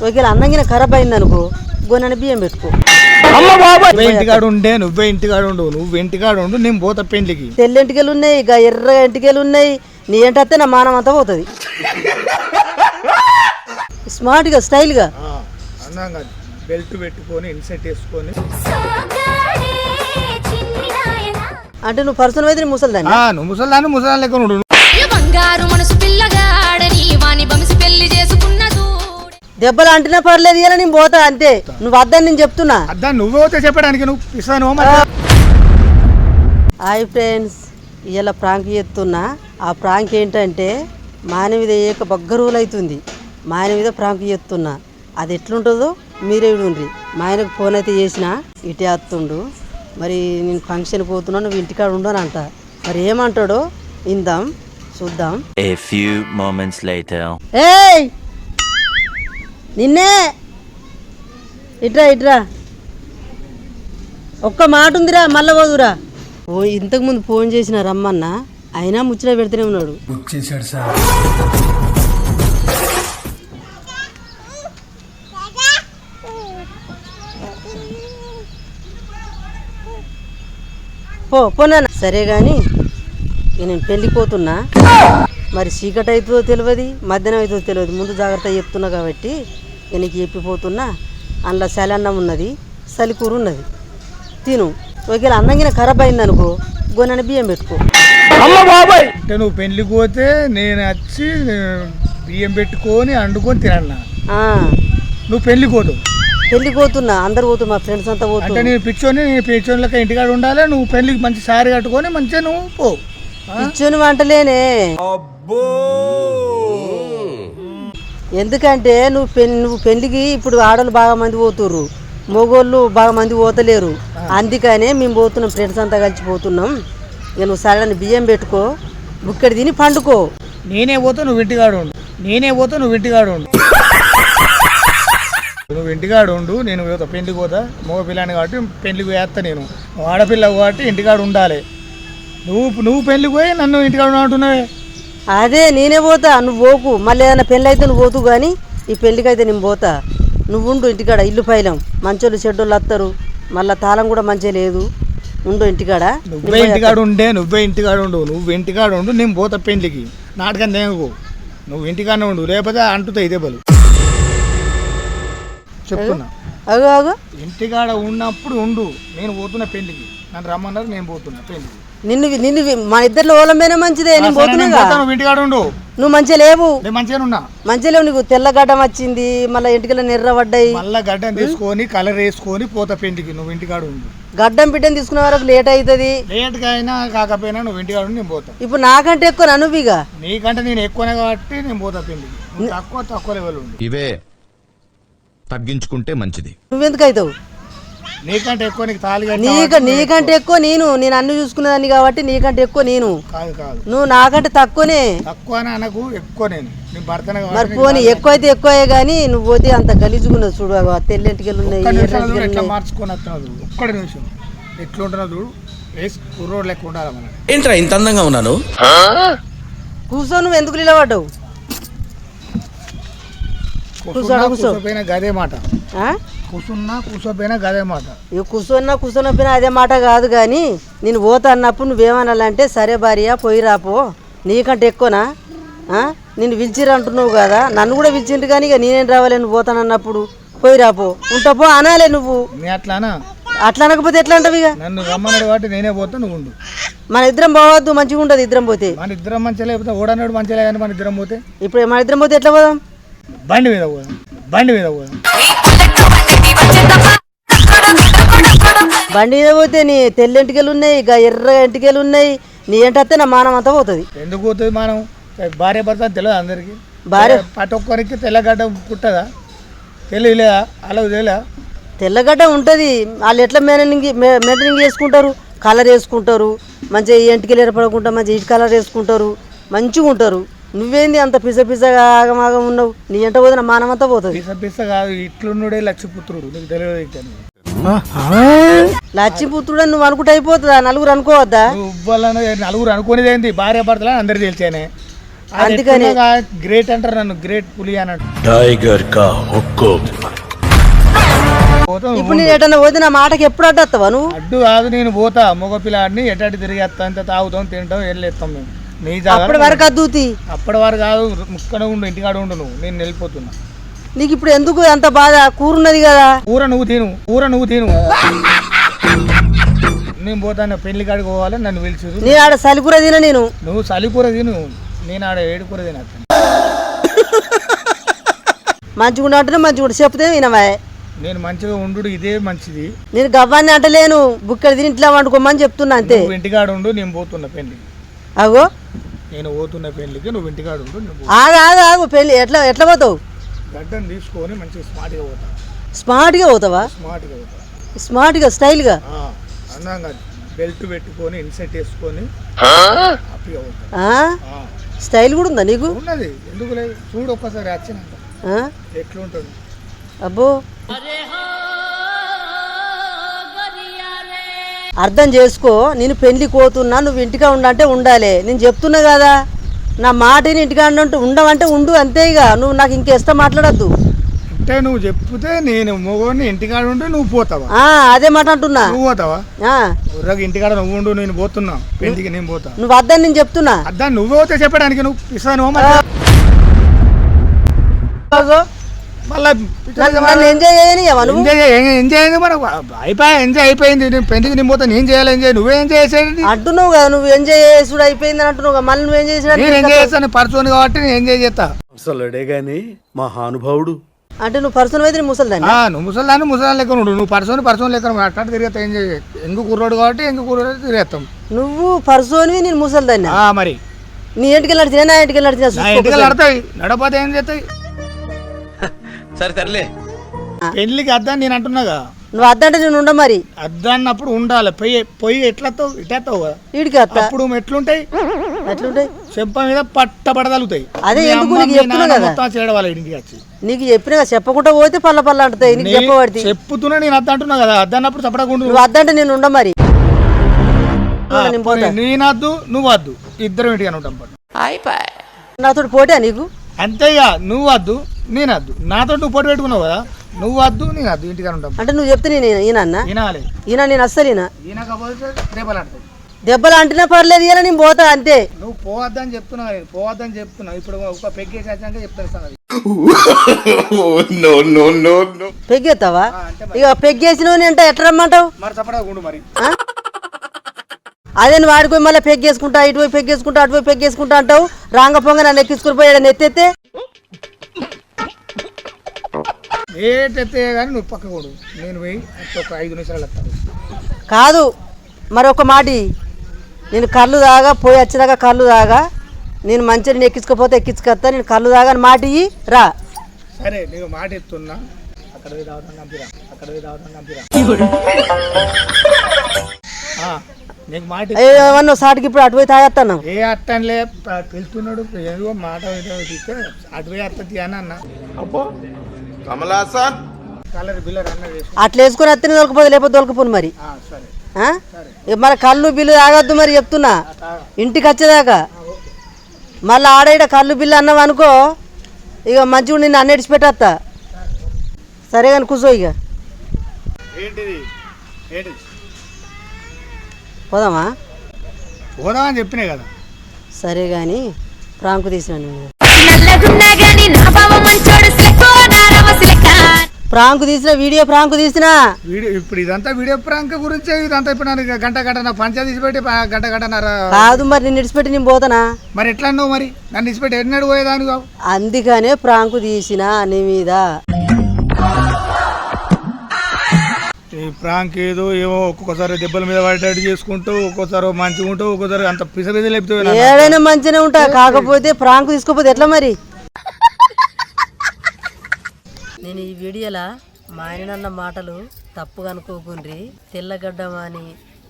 ఒకవేళ అన్నంగిన ఖరాబ్ అయింది అనుకో గొన్నెన బియ్యం పెట్టుకో. నువ్వే ఇంటికాడు ఉండే నువ్వే ఇంటికాడు ఉండు నువ్వు ఇంటికాడు ఉండు నేను పోతా పెండ్లికి. తెల్ల ఎంటికలు ఉన్నాయి ఇక ఎర్ర ఎంటికలు ఉన్నాయి నీ ఏంటత్తే నా మానం అంతా పోతుంది. స్మార్ట్గా స్టైల్గా. ఆ, అందంగా బెల్ట్ పెట్టుకొని ఇన్సెట్ వేసుకొని. అంటే నువ్వు పర్సన్ అయితే ముసలిదాన్ని ఆ, నువ్వు ముసలాన్ని ముసలాన్ని లెక్క ఉండు. బంగారు మనసు దెబ్బలు అంటేనే పర్లేదు ఇలా నేను పోతా అంతే. నువ్వు వద్దని నేను చెప్తున్నా. అద్దా నువ్వే పోతే చెప్పడానికి నువ్వు ఇస్తాను హాయ్ ఫ్రెండ్స్ ఇలా ప్రాంక్ చేస్తున్నా. ఆ ప్రాంక్ ఏంటంటే మాయన మీద ఏక బగ్గ రోజులు అవుతుంది మాయన మీద ప్రాంక్ చేస్తున్నా. అది ఎట్లుంటుందో మీరే చూడండి మా ఆయనకు ఫోన్ అయితే చేసిన ఇటే వస్తుండు మరి నేను ఫంక్షన్ పోతున్నా నువ్వు ఇంటికాడ ఉండను అంట. మరి ఏమంటాడో ఇందాం చూద్దాం. Moments later. ఏయ్! నిన్నే. ఇట్రా ఇట్రా. ఒక్క మాట ఉందిరా మళ్ళా పోదురా. ఓ ఇంతకుముందు ఫోన్ చేసిన రమ్మన్న అయినా ముచ్చట పెడుతూనే ఉన్నాడు. పో పోనా. సరే కానీ నేను పెళ్ళికి పోతున్నా. మరి చీకటి అవుతుందో తెలియదు మధ్యాహ్నం అవుతుందో తెలియదు ముందు జాగ్రత్త చెప్తున్నా కాబట్టి నీకు చెప్పిపోతున్నా. అందులో సలన్నం ఉన్నది సలికూర ఉన్నది. తిను. ఒకవేళ అన్నంగిన ఖరాబ్ అయింది అనుకో గొన్నెన బియ్యం పెట్టుకో. అంటే నువ్వు పెళ్ళికి పోతే నేను వచ్చి నేను బియ్యం పెట్టుకొని వండుకొని తినన్నా. ఆ, నువ్వు పెళ్ళికి పోతావు. పెళ్ళికి పోతున్నా. అందరు పోతున్నారు మా ఫ్రెండ్స్ అంతా అంటే పోతున్నారు నేను పిచ్చోని నీ పిచ్చోని లెక్క ఇంటికాడ ఉండాలి. నువ్వు పెళ్ళికి మంచి సారీ కట్టుకొని మంచిగా నువ్వు పో. ఇచ్చుని వంటలేనే. ఎందుకంటే నువ్వు పెళ్ళి నువ్వు పెళ్ళికి ఇప్పుడు ఆడవాళ్ళు బాగా మంది పోతుర్రు. మగోళ్ళు బాగా మంది పోతలేరు. అందుకనే మేము పోతున్నాం ఫ్రెండ్స్ అంతా కలిసి పోతున్నాం. ఇక నువ్వు సడన్ బియ్యం పెట్టుకో బుక్కడి తిని పండుకో. నేనే పోతా నువ్వు ఇంటికాడ నేనే పోతా నువ్వు ఇంటికాడ నువ్వు ఇంటికాడ ఉండు నేను పోతా పెళ్ళికి పోతా. మగ పిల్లని కాబట్టి పెళ్ళికి వేస్తా నేను. ఆడపిల్ల కాబట్టి ఇంటికాడ ఉండాలి. నువ్వు నువ్వు పెళ్ళికి పోయి నన్ను ఇంటికాడ ఉంటున్నావే అదే నేనే పోతా నువ్వు పోకు. మళ్ళీ ఏదైనా పెళ్ళి అయితే నువ్వు పోతు కానీ ఈ పెళ్ళికి అయితే నేను పోతా. నువ్వు ఉండు ఇంటికాడ ఇల్లు పైలం. మంచోళ్ళు చెడ్డోళ్ళు వస్తారు మళ్ళీ తాళం కూడా మంచిగా లేదు. ఉండు ఇంటికాడ. నువ్వే ఇంటికాడ ఉండే నువ్వే ఇంటికాడ ఉండు. నువ్వు ఇంటికాడ ఉండు నేను పోతా పెళ్ళికి నాటకం దేనుకో నువ్వు ఇంటికాడ ఉండు. లేకపోతే అంటుతాయి దెబ్బలు చెప్తున్నా. అగో అగో ఇంటికాడ ఉన్నప్పుడు ఉండు. నేను పోతున్నా పెళ్ళికి నన్ను రమ్మన్నారు నేను పోతున్నా పెళ్ళికి నిన్ను నిన్ను మా ఇద్దరిలో ఓలమైనా మంచిదే నేను సరే, నేను పోతున్నాగా పోతా, నువ్వు నువ్వు మంచిగా లేవు. మంచిగా లేవు నీకు తెల్లగడ్డం వచ్చింది మళ్ళీ ఇంటికి నెర్ర పడ్డాయి. మళ్ళా గడ్డం తీసుకొని కలర్ వేసుకొని పోతా పెళ్ళికి నువ్వు ఇంటికాడ ఉండు. గడ్డం బిడ్డని తీసుకునే వరకు లేట్ అవుతుంది. లేట్గా అయినా కాకపోయినా నువ్వు ఇంటికాడ ఉండి నేను పోతా. ఇప్పుడు నాకంటే ఎక్కువ నన్ను ఇక. నీకంటే నేను ఎక్కువనే కాబట్టి నేను పోతా నువ్వు తక్కువ తక్కువ లెవెల్ ఇవే తగ్గించుకుంటే మంచిది. నువ్వెందుకు అవుతావు? నీకంటే ఎక్కువ నీకు తాళి నీకంటే ఎక్కువ. నేను నేను అన్ని చూసుకునేదాన్ని కాబట్టి నీకంటే ఎక్కువ నేను. కాదు కాదు. నువ్వు నాకంటే తక్కువనే. తక్కువ ఎక్కువ నేను. నీ మరి పోనీ ఎక్కువ అయితే ఎక్కువే కానీ నువ్వు పోతే అంత గలీజుకున్నావు చూడు తెల్లెంటికెళ్ళి ఉన్నాయి చూడు ఎర్రెంటికెళ్ళి ఎట్లా ఉన్నాయి. మార్చుకొని వస్తున్నావు చూడు. ఒక్కడి నిమిషం. ఎట్లుంటున్నావు చూడు వేసి కుర్రోడు లెక్క ఉండాలి మన ఏంట్రా ఇంత అందంగా ఉన్నాను? కూర్చో నువ్వు ఎందుకు నిలబడ్డావు కూర్చో. కూర్చోపోయినా గదే మాట. ఆ? కూర్చున్నా కూర్చోపోయినా గదే మాట. ఇక కూర్చొన్నా కూర్చొనపోయినా అదే మాట కాదు కానీ నేను పోతా అన్నప్పుడు నువ్వేమనాలంటే సరే భార్య పోయి రాపో నీకంటే ఎక్కువనా? ఆ? నిన్ను పిలిచిర్రు అంటున్నావు కదా. నన్ను కూడా పిలిచిండ్రు కానీ ఇక నేనేం రావాలి? నువ్వు పోతానన్నప్పుడు పోయి రాపో ఉంటా పో అనాలే నువ్వు. అట్లానా? అట్లా అనకపోతే ఎట్లా అంటావు ఇక? నన్ను రమ్మన్నాడు కాబట్టి నేనే పోతా నువ్వు ఉండు. మన ఇద్దరం పోవద్దు మంచిగా ఉంటుంది ఇద్దరం పోతే. మన ఇద్దరం మంచిగా లేకపోతే ఓడన్నాడు మంచిగా కానీ మన ఇద్దరం పోతే? ఇప్పుడు మన ఇద్దరం పోతే ఎట్లా పోదాం? బండి మీద పోదాం. బండి మీద పోదాం. బండి మీద పోతే నీ తెల్ల ఎంటికలు ఉన్నాయి ఇక ఎర్ర ఎంటికలు ఉన్నాయి. నీ ఏంటత్తే నా మానం అంతా పోతుంది. ఎందుకు పోతుంది మనం? భార్య భర్త అని తెలియదు అందరికి? భార్య- ప్రతి ఒక్కరికి తెల్లగడ్డ పుట్టదా? తెలియలేదా? అలా తెలియదా తెల్లగడ్డ ఉంటుంది. వాళ్ళు ఎట్లా మెయింటైనింగ్ మెయింటైనింగ్ చేసుకుంటారు? కలర్ వేసుకుంటారు. మంచిగా ఈ ఎంటికలు ఏర్పడకుండా మంచిగా ఇటు కలర్ వేసుకుంటారు. మంచిగా ఉంటారు. నువ్వేంది అంత పిస పిసగా ఆగమాగం ఉన్నావు? నీ ఎంట పోతే మానమంతా పోతుంది. పిస పిస కాదు ఇట్లున్నుడే లక్ష్మీపుత్రుడు నీకు తెలియదు లక్ష్మీపుత్రుడు అని నువ్వు అనుకుంటే అయిపోతుందా? నలుగురు అనుకోవద్దా? ఇవ్వాలని నలుగురు అనుకునేది ఏంది? భార్య భర్తలు అందరు తెలిసేనే. అందుకని. గ్రేట్ అంటారు నన్ను గ్రేట్ పులి అన్నట్టు. టైగర్ కా హుక్కో ఇప్పుడు నేను ఎటన్నా పోతే నా మాటకి ఎప్పుడు అడ్డు నువ్వు? అడ్డు కాదు నేను పోతా. మగపిల్లాడిని ఎటాటి తిరిగి వస్తా అంత తాగుతాం తింటాం వెళ్ళేస్తాం మేము. నీ జాగా అప్పటి వరకు అద్దూతి. అప్పటి వరకు కాదు ముక్కన ఉండు ఇంటికాడ ఉండు నువ్వు. నేను వెళ్ళిపోతున్నా. నీకు ఇప్పుడు ఎందుకు అంత బాధ? కూరున్నది కదా. కూర నువ్వు తిను కూర నువ్వు తిను. నేను పోతాను పెళ్ళి కాడికి పోవాలి నన్ను పిలిచిరు నేను ఆడ సలికూర తిన నేను. నువ్వు చలి కూర తిను. నేను ఆడ ఏడు కూర తినచ్చు మంచిగా అంటే మంచిగా చెప్తే వినవా? నేను మంచిగా ఉండు ఇదే మంచిది. నేను గవ్వాన్ని అంటలేను. బుక్కడ తిని ఇంట్లో వండుకోమని చెప్తున్నా అంతే. నువ్వు ఇంటికాడ ఉండు నేను పోతున్నా పెళ్ళికి. అగో. నేను పోతున్న పెళ్ళికి నువ్వు ఇంటికాడ. ఆగు ఆగు ఆగు పెళ్ళి ఎట్లా ఎట్లా పోతావు? గడ్డం తీసుకొని మంచిగా స్మార్ట్గా పోతా. స్మార్ట్గా పోతావా? స్మార్ట్గా పోతా. స్మార్ట్గా స్టైల్గా? ఆ, అందంగా బెల్ట్ పెట్టుకొని ఇన్సెట్ వేసుకొని హ్యాపీగా పోతా. ఆ? ఆ, స్టైల్ కూడా ఉందా నీకు? ఉన్నది. ఎందుకు లేదు? చూడు ఒక్కసారి వచ్చినాక. ఆ? ఎట్లుంటుంది? అబ్బో. అర్థం చేసుకో నేను పెళ్ళి పోతున్నా నువ్వు ఇంటిగా ఉండంటే ఉండాలి. నేను చెప్తున్నా కదా నా మాటని ఇంటిగా ఉండంటే ఉండవంటే ఉండు అంతే ఇక. నువ్వు నాకు ఇంకెస్తా మాట్లాడద్దు. అంటే నువ్వు చెప్తే నేను మొగోని ఇంటికాడ ఉంటే నువ్వు పోతావా? అదే మాట అంటున్నా. నువ్వు పోతావా? ఊరగా ఇంటికాడ నువ్వు ఉండు నేను పోతున్నా. పెళ్ళికి నేను పోతా. నువ్వు వద్దని నేను చెప్తున్నా. అద్దా నువ్వు పోతే చెప్పడానికి నువ్వు ఇస్తాను మళ్ళా ఎంజాయ్ ఎంజాయ్ ఎంజాయ్ అయింది మనకు అయిపోయా ఎంజాయ్ అయిపోయింది. నేను పెళ్ళికి నేను పోతా నేను చేయాలి ఎంజాయ్ నువ్వే ఎంజాయ్ చేసేది? అంటున్నావు కదా నువ్వు ఎంజాయ్ చేసుడు అయిపోయింది అని అంటున్నావు మళ్ళీ నువ్వు ఏం నేను ఎంజాయ్ చేస్తాను పర్సన్ కాబట్టి నేను ఎంజాయ్ చేస్తా. అసలుడే గాని మహానుభావుడు. అంటే నువ్వు పర్సన్ అయితే నీ ముసలిదాన్ని ఆ, నువ్వు ముసలాన్ని ముసలాన్ని లెక్క ఉండు. నువ్వు పర్సన్ పర్సన్ లెక్క. అట్లా తిరిగేస్తా ఎంజాయ్. ఎంగు కుర్రోడు కాబట్టి ఎంగు కుర్రోడు తిరిగేస్తాం. నువ్వు పర్సోనివి నేను ముసలిదాన్ని ఆ, మరి. నీ ఇంటికి నా ఇంటికి నడిచినా నా ఇంటికి నడతాయి. నడపోతే ఏం చేస్తాయి? సరే తరలే పెళ్ళికి అద్దాన్ని నేను అంటున్నాగా? నువ్వు అద్దంటే నేను ఉండ మరి. అద్దన్నప్పుడు ఉండాలి. పొయ్యి పొయ్యి ఎట్లతావు ఇటేస్తావు కదా? వీడికి అత్త? అప్పుడు ఎట్లుంటాయి? ఎట్లుంటాయి? చెంప మీద పట్ట పడగలుగుతాయి అదే మీ ఎందుకు అమ్మ, నీకు మీ చెప్తున్నా నాన్న కదా. మొత్తం చేయడం ఇంటికి వచ్చి. నీకు చెప్పినా కదా, చెప్పకుండా పోతే పల్ల పల్ల అంటుతాయి నీకు నే- చెప్పబడి చెప్పుతున్నా నేను అద్ద అంటున్నా కదా. అద్దన్నప్పుడు చప్పడకుండా నువ్వు అద్దంటే నేను ఉండ మరి. నేను పోతా. నేను వద్దు నువ్వు వద్దు ఇద్దరం ఇంటికి ఉంటాం పట్టు నాతో పోటా నీకు? అంతేగా నువ్వు వద్దు నేను వద్దు. నాతో నువ్వు పొట్టు పెట్టుకున్నావు కదా నువ్వు వద్దు నేను వద్దు ఇంటికి ఉంటాం. అంటే నువ్వు చెప్తే నేను ఈయన అన్న? ఈయన నేను అస్సలు ఈయన. ఈయనకపోతే దెబ్బలు అంటేనే పర్లేదు ఈయన నేను పోతా అంతే. నువ్వు పోవద్దని చెప్తున్నా నేను పోవద్దని చెప్తున్నా. ఇప్పుడు ఒక పెగ్గేసి వచ్చాక చెప్తాను సంగతి. నో నో నో నో పెగ్గెత్తావా ఇక పెగ్గేసినవి అంటే ఎట్లా రమ్మంటావు? మరి చప్పడకుండా మరి? అదే నువ్వు ఆడిపోయి మళ్ళీ పెగ్గేసుకుంటా ఇటు పోయి పెగ్గేసుకుంటా అటు పోయి పెగ్గేసుకుంటా అంటావు. రాంగ పొంగ నన్ను ఎక్కించుకుని పోయాడు నెత్తెత్తే? ఏటైతే కానీ నువ్వు పక్క కొడు. నేను పోయి ఒక ఐదు నిమిషాలు వస్తాను కాదు మరొక మాటి. నేను కళ్ళు దాగా పోయి వచ్చేదాకా కళ్ళు దాగా. నేను మంచిగా నేను ఎక్కించుకోపోతే ఎక్కించుకొస్తా. నేను కళ్ళు దాగా అని మాట ఇయ్యి రా. సరే నేను మాట ఎత్తున్నా. అక్కడ కంపిరా అక్కడ కంపిరా నీకు మాట. ఏమన్నా సాటికి ఇప్పుడు అటు పోయి తాగేస్తాను ఏ అట్టంలే వెళ్తున్నాడు ఏదో మాట అటు పోయి అత్త అని అన్న. అబ్బో కమలాసన్ అట్లా వేసుకొని వస్తేనే దొరకపోతే లేకపోతే దొరకపోను మరి. ఆ, సరే. ఆ? ఇక మరి కళ్ళు బిల్లు తాగొద్దు మరి చెప్తున్నా. ఇంటికి వచ్చేదాకా. మళ్ళీ ఆడేడ కళ్ళు బిల్లు అన్నావు అనుకో ఇక మంచిగా నిన్ను అన్నిటిచి పెట్టేస్తా. సరే కానీ కూర్చో ఇక ఏంటిది? ఏంటిది పోదామా? పోదామని చెప్పినా కదా. సరే కానీ ప్రాంకు తీసినాను ప్రాంకు తీసిన వీడియో ప్రాంకు తీసిన. వీడియో ఇప్పుడు ఇదంతా వీడియో ప్రాంక్ గురించే ఇదంతా ఇప్పుడు నన్ను గంట గంట నా పంచాయతీ తీసిపెట్టి గంట గంటన్నర కాదు మరి నిన్ను ఇడిచిపెట్టి నేను పోతానా? మరి ఎట్లా అన్నావు మరి? నన్ను ఇచ్చిపెట్టి ఎన్నడు పోయేదాని కావు? అందుకనే ప్రాంకు తీసిన నీ మీద. ఈ ప్రాంక్ ఏదో ఏమో ఒక్కొక్కసారి దెబ్బల మీద పడేటట్టు చేసుకుంటూ ఒక్కోసారి మంచిగా ఉంటావు ఒక్కోసారి అంత పిస పిస లేపుతావు ఏడైనా మంచిగానే ఉంటా కాకపోతే ప్రాంకు తీసుకోపోతే ఎట్లా మరి? నేను ఈ వీడియోలా మా ఆయన మాటలు తప్పుగా అనుకోకుండ్రి. తెల్లగడ్డమా అని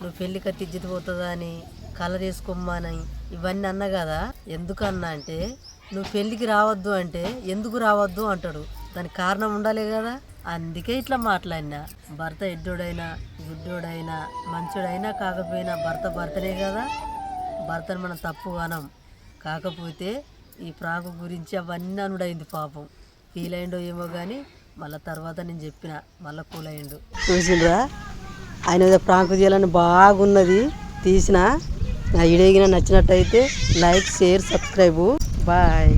నువ్వు పెళ్ళి కత్తిజ్జితి పోతుందా అని కలర్ వేసుకోమ్మని ఇవన్నీ అన్నా కదా. ఎందుకు అన్నా అంటే నువ్వు పెళ్ళికి రావద్దు అంటే ఎందుకు రావద్దు అంటాడు. దానికి కారణం ఉండాలి కదా. అందుకే ఇట్లా మాట్లాడినా. భర్త ఎడ్డోడైనా గుడ్డోడైనా మంచోడైనా కాకపోయినా భర్త భర్తనే కదా. భర్తను మనం తప్పు అనం కాకపోతే ఈ ప్రాంక్ గురించి అవన్నీ అనుడైంది పాపం. ఫీల్ అయిండో ఏమో కానీ మళ్ళీ తర్వాత నేను చెప్పిన మళ్ళీ కూల్ అయ్యిండు చూసిండ్రా? ఆయన మీద ప్రాంక్ చేయాలని బాగున్నది తీసిన. నా ఇడేగిన నచ్చినట్టయితే లైక్ షేర్ సబ్స్క్రైబు. బాయ్.